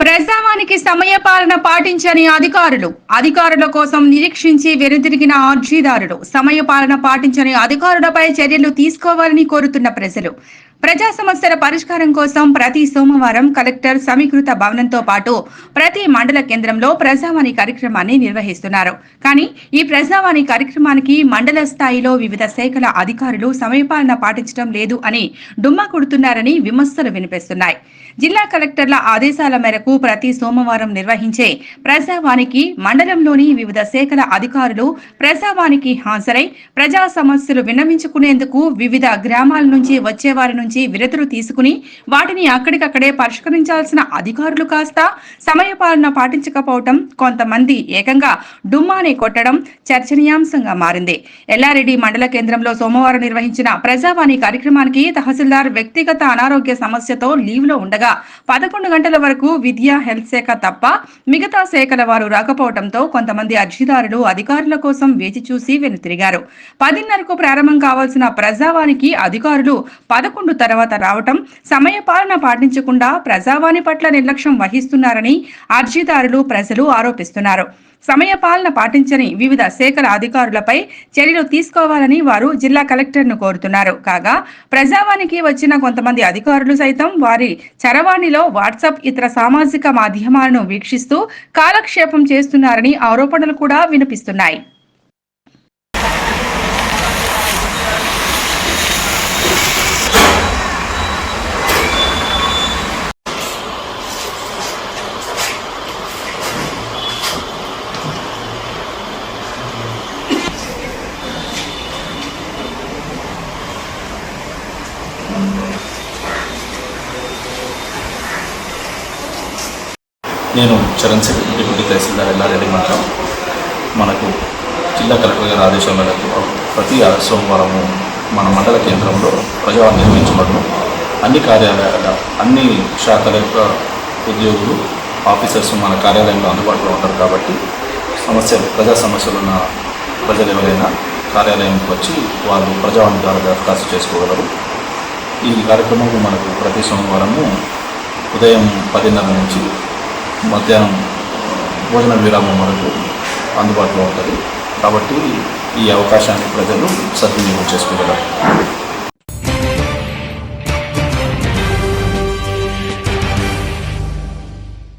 ప్రజావానికి సమయపాలన పాటించని అధికారులు. అధికారుల కోసం నిరీక్షించి వెనుతిరిగిన అర్జీదారులు సమయపాలన పాటించని అధికారులపై చర్యలు తీసుకోవాలని కోరుతున్న ప్రజలు. ప్రజా సమస్యల పరిష్కారం కోసం ప్రతి సోమవారం కలెక్టర్ సమీకృత భవనంతో పాటు ప్రతి మండల కేంద్రంలో ప్రజావాణి కార్యక్రమాన్ని నిర్వహిస్తున్నారు. కానీ ఈ ప్రజావాణి కార్యక్రమానికి మండల స్థాయిలో వివిధ శాఖల అధికారులు సమయపాలన పాటించడం లేదు అని డుమ్మా కొడుతున్నారని విమర్శలు వినిపిస్తున్నాయి. జిల్లా కలెక్టర్ల ఆదేశాల మేరకు ప్రతి సోమవారం నిర్వహించే ప్రజావాణికి మండలంలోని వివిధ శాఖల అధికారులు ప్రజావాణికి హాజరై ప్రజా సమస్యలు విన్నవించుకునేందుకు వివిధ గ్రామాల నుంచి వచ్చే వారి నుంచి విరతులు తీసుకుని వాటిని అక్కడికక్కడే పరిష్కరించాల్సిన అధికారులు కాస్త సమయపాలన పాటించకపోవటం కొంతమంది ఏకంగా డుమ్మాని కొట్టడం చర్చనీయాంశంగా మారింది. ఎల్లారెడ్డి మండల కేంద్రంలో సోమవారం నిర్వహించిన ప్రజావాణి కార్యక్రమానికి తహసీల్దార్ వ్యక్తిగత అనారోగ్య సమస్యతో లీవ్లో ఉండగా పదకొండు గంటల వరకు విద్యా హెల్త్ శాఖ తప్ప మిగతా శాఖల వారు రాకపోవడంతో కొంతమంది అర్జీదారులు అధికారుల కోసం వేచి చూసి వెనుతిరిగారు. పదిన్నరకు ప్రారంభం కావాల్సిన ప్రజావానికి అధికారులు పదకొండు తర్వాత రావటం సమయపాలన పాటించకుండా ప్రజావాణి పట్ల నిర్లక్ష్యం వహిస్తున్నారని అర్జీదారులు ప్రజలు ఆరోపిస్తున్నారు. సమయపాలన పాటించని వివిధ శాఖల అధికారులపై చర్యలు తీసుకోవాలని వారు జిల్లా కలెక్టర్ను కోరుతున్నారు. కాగా ప్రజావానికి వచ్చిన కొంతమంది అధికారులు సైతం వారి చరవాణిలో వాట్సాప్ ఇతర సామాజిక మాధ్యమాలను వీక్షిస్తూ కాలక్షేపం చేస్తున్నారని ఆరోపణలు కూడా వినిపిస్తున్నాయి. నేను చరణ్ సింగ్ డిప్యూటీ తహసీల్దార్ ఎల్లారెడ్డి మండలం మనకు జిల్లా కలెక్టర్ గారి ఆదేశం మేరకు ప్రతి సోమవారము మన మండల కేంద్రంలో ప్రజా నిర్వహించబడను. అన్ని కార్యాలయాల అన్ని శాఖల యొక్క ఉద్యోగులు ఆఫీసర్స్ మన కార్యాలయంలో అందుబాటులో ఉంటారు కాబట్టి సమస్యలు ప్రజా సమస్యలు ఉన్న ప్రజలు ఎవరైనా కార్యాలయంకి వచ్చి వాళ్ళు ప్రజావాణి ద్వారా దరఖాస్తు చేసుకోగలరు. ఈ కార్యక్రమం మనకు ప్రతి సోమవారము ఉదయం పదిన్నర నుంచి మధ్యాహ్నం భోజన విరామం వరకు అందుబాటులో ఉంటుంది. కాబట్టి ఈ అవకాశాన్ని ప్రజలు సద్వినియోగం చేసుకోగలరు